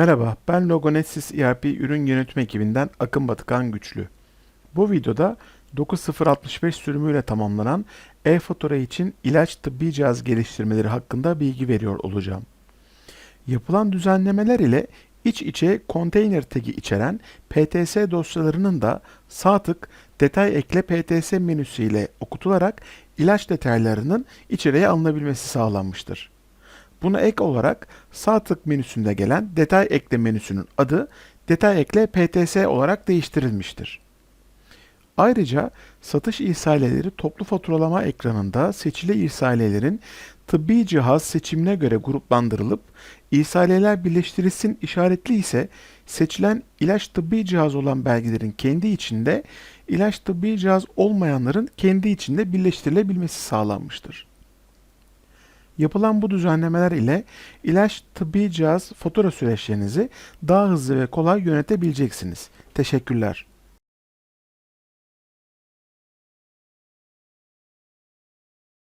Merhaba, ben Logonesis ERP ürün yönetme ekibinden Akın Batıkan Güçlü. Bu videoda 9065 sürümüyle tamamlanan e-fatura için ilaç tıbbi cihaz geliştirmeleri hakkında bilgi veriyor olacağım. Yapılan düzenlemeler ile iç içe konteyner tagi içeren PTS dosyalarının da sağ tık detay ekle PTS menüsü ile okutularak ilaç detaylarının içeriye alınabilmesi sağlanmıştır. Buna ek olarak sağ tık menüsünde gelen detay ekle menüsünün adı detay ekle PTS olarak değiştirilmiştir. Ayrıca satış ihsaleleri toplu faturalama ekranında seçili ihsalelerin tıbbi cihaz seçimine göre gruplandırılıp ihsaleler birleştirilsin işaretli ise seçilen ilaç tıbbi cihaz olan belgelerin kendi içinde ilaç tıbbi cihaz olmayanların kendi içinde birleştirilebilmesi sağlanmıştır. Yapılan bu düzenlemeler ile ilaç tıbbi cihaz fatura süreçlerinizi daha hızlı ve kolay yönetebileceksiniz. Teşekkürler.